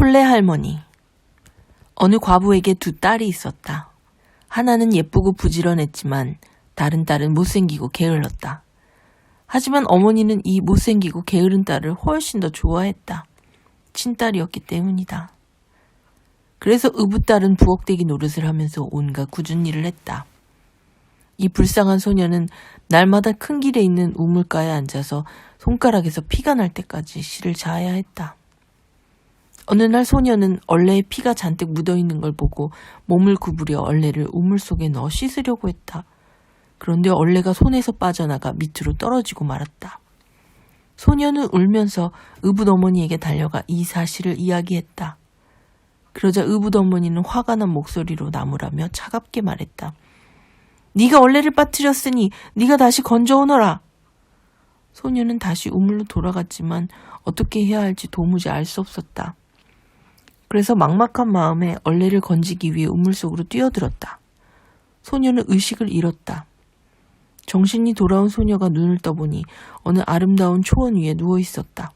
홀레 할머니. 어느 과부에게 두 딸이 있었다. 하나는 예쁘고 부지런했지만 다른 딸은 못생기고 게을렀다. 하지만 어머니는 이 못생기고 게으른 딸을 훨씬 더 좋아했다. 친딸이었기 때문이다. 그래서 의붓딸은 부엌대기 노릇을 하면서 온갖 굳은 일을 했다. 이 불쌍한 소녀는 날마다 큰 길에 있는 우물가에 앉아서 손가락에서 피가 날 때까지 시를 자야 했다. 어느 날 소녀는 얼레에 피가 잔뜩 묻어 있는 걸 보고 몸을 구부려 얼레를 우물 속에 넣어 씻으려고 했다. 그런데 얼레가 손에서 빠져나가 밑으로 떨어지고 말았다. 소녀는 울면서 의붓 어머니에게 달려가 이 사실을 이야기했다. 그러자 의붓 어머니는 화가 난 목소리로 나무라며 차갑게 말했다. 네가 얼레를 빠뜨렸으니 네가 다시 건져오너라. 소녀는 다시 우물로 돌아갔지만 어떻게 해야 할지 도무지 알 수 없었다. 그래서 막막한 마음에 얼레를 건지기 위해 우물 속으로 뛰어들었다. 소녀는 의식을 잃었다. 정신이 돌아온 소녀가 눈을 떠보니 어느 아름다운 초원 위에 누워 있었다.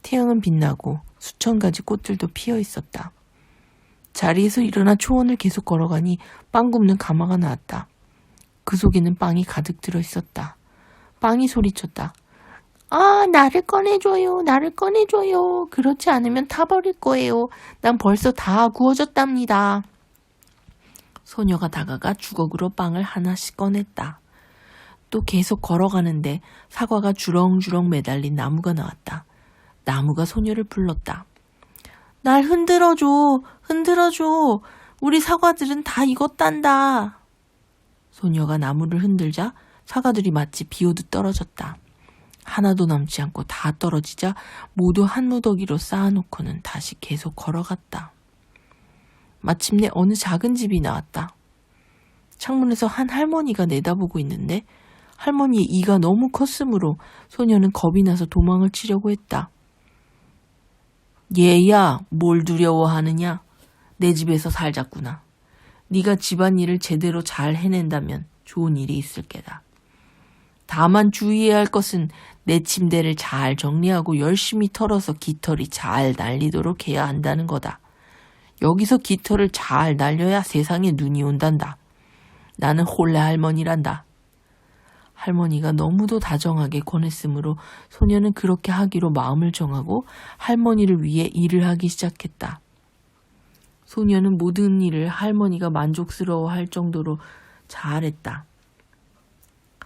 태양은 빛나고 수천 가지 꽃들도 피어 있었다. 자리에서 일어나 초원을 계속 걸어가니 빵 굽는 가마가 나왔다. 그 속에는 빵이 가득 들어 있었다. 빵이 소리쳤다. 아, 나를 꺼내줘요. 나를 꺼내줘요. 그렇지 않으면 타버릴 거예요. 난 벌써 다 구워졌답니다. 소녀가 다가가 주걱으로 빵을 하나씩 꺼냈다. 또 계속 걸어가는데 사과가 주렁주렁 매달린 나무가 나왔다. 나무가 소녀를 불렀다. 날 흔들어줘. 흔들어줘. 우리 사과들은 다 익었단다. 소녀가 나무를 흔들자 사과들이 마치 비 오듯 떨어졌다. 하나도 남지 않고 다 떨어지자 모두 한 무더기로 쌓아놓고는 다시 계속 걸어갔다. 마침내 어느 작은 집이 나왔다. 창문에서 한 할머니가 내다보고 있는데 할머니의 이가 너무 컸으므로 소녀는 겁이 나서 도망을 치려고 했다. 얘야, 뭘 두려워하느냐? 내 집에서 살자꾸나. 네가 집안일을 제대로 잘 해낸다면 좋은 일이 있을 게다. 다만 주의해야 할 것은 내 침대를 잘 정리하고 열심히 털어서 깃털이 잘 날리도록 해야 한다는 거다. 여기서 깃털을 잘 날려야 세상에 눈이 온단다. 나는 홀레 할머니란다. 할머니가 너무도 다정하게 권했으므로 소녀는 그렇게 하기로 마음을 정하고 할머니를 위해 일을 하기 시작했다. 소녀는 모든 일을 할머니가 만족스러워 할 정도로 잘했다.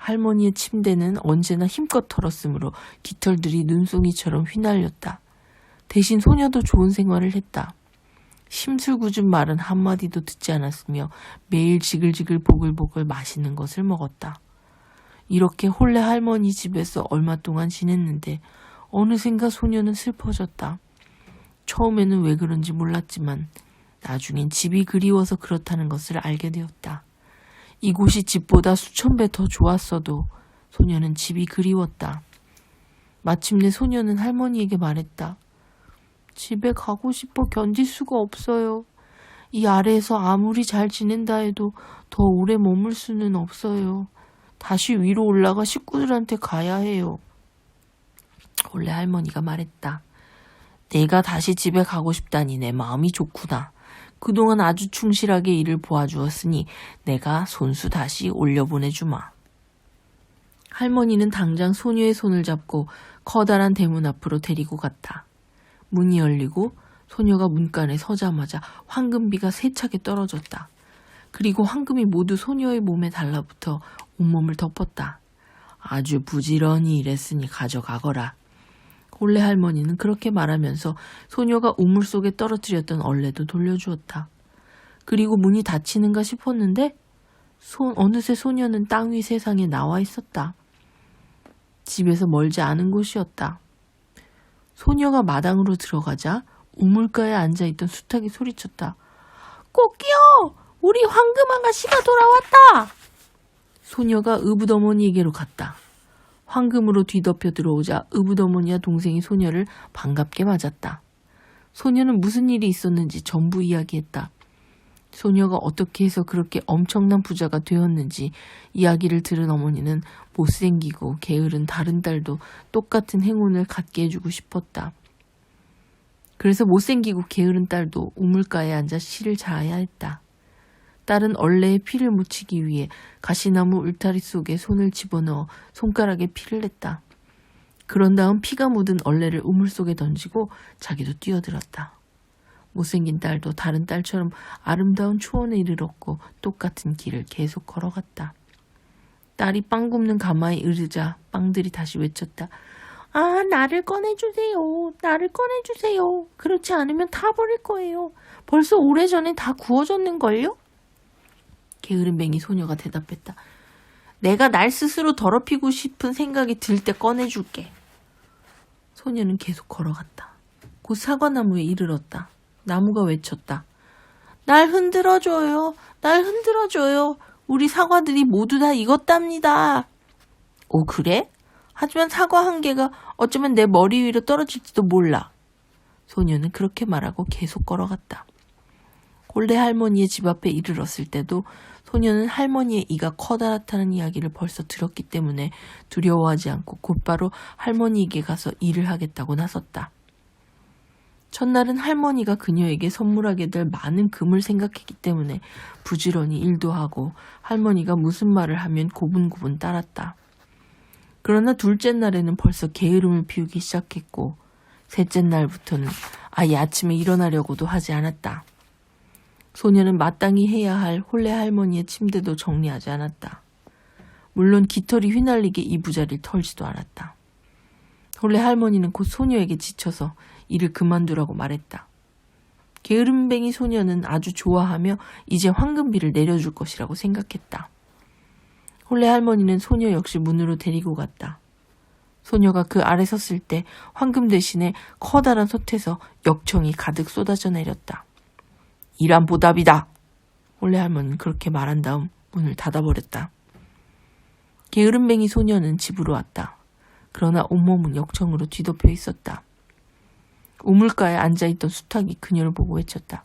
할머니의 침대는 언제나 힘껏 털었으므로 깃털들이 눈송이처럼 휘날렸다. 대신 소녀도 좋은 생활을 했다. 심술궂은 말은 한마디도 듣지 않았으며 매일 지글지글 보글보글 맛있는 것을 먹었다. 이렇게 홀레 할머니 집에서 얼마 동안 지냈는데 어느샌가 소녀는 슬퍼졌다. 처음에는 왜 그런지 몰랐지만 나중엔 집이 그리워서 그렇다는 것을 알게 되었다. 이곳이 집보다 수천 배 더 좋았어도 소녀는 집이 그리웠다. 마침내 소녀는 할머니에게 말했다. 집에 가고 싶어 견딜 수가 없어요. 이 아래에서 아무리 잘 지낸다 해도 더 오래 머물 수는 없어요. 다시 위로 올라가 식구들한테 가야 해요. 원래 할머니가 말했다. 내가 다시 집에 가고 싶다니 내 마음이 좋구나. 그동안 아주 충실하게 일을 보아주었으니 내가 손수 다시 올려보내주마. 할머니는 당장 소녀의 손을 잡고 커다란 대문 앞으로 데리고 갔다. 문이 열리고 소녀가 문간에 서자마자 황금비가 세차게 떨어졌다. 그리고 황금이 모두 소녀의 몸에 달라붙어 온몸을 덮었다. 아주 부지런히 일했으니 가져가거라. 홀레 할머니는 그렇게 말하면서 소녀가 우물 속에 떨어뜨렸던 얼레도 돌려주었다. 그리고 문이 닫히는가 싶었는데 소, 어느새 소녀는 땅 위 세상에 나와 있었다. 집에서 멀지 않은 곳이었다. 소녀가 마당으로 들어가자 우물가에 앉아있던 수탉이 소리쳤다. 꽃기요! 우리 황금 아가씨가 돌아왔다! 소녀가 의붓어머니에게로 갔다. 황금으로 뒤덮여 들어오자 의붓어머니와 동생이 소녀를 반갑게 맞았다. 소녀는 무슨 일이 있었는지 전부 이야기했다. 소녀가 어떻게 해서 그렇게 엄청난 부자가 되었는지 이야기를 들은 어머니는 못생기고 게으른 다른 딸도 똑같은 행운을 갖게 해주고 싶었다. 그래서 못생기고 게으른 딸도 우물가에 앉아 시를 자아야 했다. 딸은 얼레에 피를 묻히기 위해 가시나무 울타리 속에 손을 집어넣어 손가락에 피를 냈다. 그런 다음 피가 묻은 얼레를 우물 속에 던지고 자기도 뛰어들었다. 못생긴 딸도 다른 딸처럼 아름다운 초원에 이르렀고 똑같은 길을 계속 걸어갔다. 딸이 빵 굽는 가마에 이르자 빵들이 다시 외쳤다. 아, 나를 꺼내주세요. 나를 꺼내주세요. 그렇지 않으면 다 버릴 거예요. 벌써 오래전에 다 구워졌는걸요? 게으름뱅이 소녀가 대답했다. 내가 날 스스로 더럽히고 싶은 생각이 들 때 꺼내줄게. 소녀는 계속 걸어갔다. 곧 사과나무에 이르렀다. 나무가 외쳤다. 날 흔들어줘요. 날 흔들어줘요. 우리 사과들이 모두 다 익었답니다. 오, 그래? 하지만 사과 한 개가 어쩌면 내 머리 위로 떨어질지도 몰라. 소녀는 그렇게 말하고 계속 걸어갔다. 홀레 할머니의 집 앞에 이르렀을 때도 소녀는 할머니의 이가 커다랗다는 이야기를 벌써 들었기 때문에 두려워하지 않고 곧바로 할머니에게 가서 일을 하겠다고 나섰다. 첫날은 할머니가 그녀에게 선물하게 될 많은 금을 생각했기 때문에 부지런히 일도 하고 할머니가 무슨 말을 하면 고분고분 따랐다. 그러나 둘째 날에는 벌써 게으름을 피우기 시작했고 셋째 날부터는 아예 아침에 일어나려고도 하지 않았다. 소녀는 마땅히 해야 할 홀레 할머니의 침대도 정리하지 않았다. 물론 깃털이 휘날리게 이부자리를 털지도 않았다. 홀레 할머니는 곧 소녀에게 지쳐서 일을 그만두라고 말했다. 게으름뱅이 소녀는 아주 좋아하며 이제 황금비를 내려줄 것이라고 생각했다. 홀레 할머니는 소녀 역시 문으로 데리고 갔다. 소녀가 그 아래 섰을 때 황금 대신에 커다란 솥에서 역청이 가득 쏟아져 내렸다. 일한 보답이다. 홀레 할머니는 그렇게 말한 다음 문을 닫아버렸다. 게으름뱅이 소녀는 집으로 왔다. 그러나 온몸은 역청으로 뒤덮여 있었다. 우물가에 앉아있던 수탉이 그녀를 보고 외쳤다.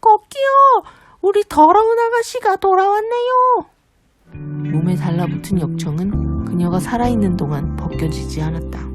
거기요! 우리 더러운 아가씨가 돌아왔네요! 몸에 달라붙은 역청은 그녀가 살아있는 동안 벗겨지지 않았다.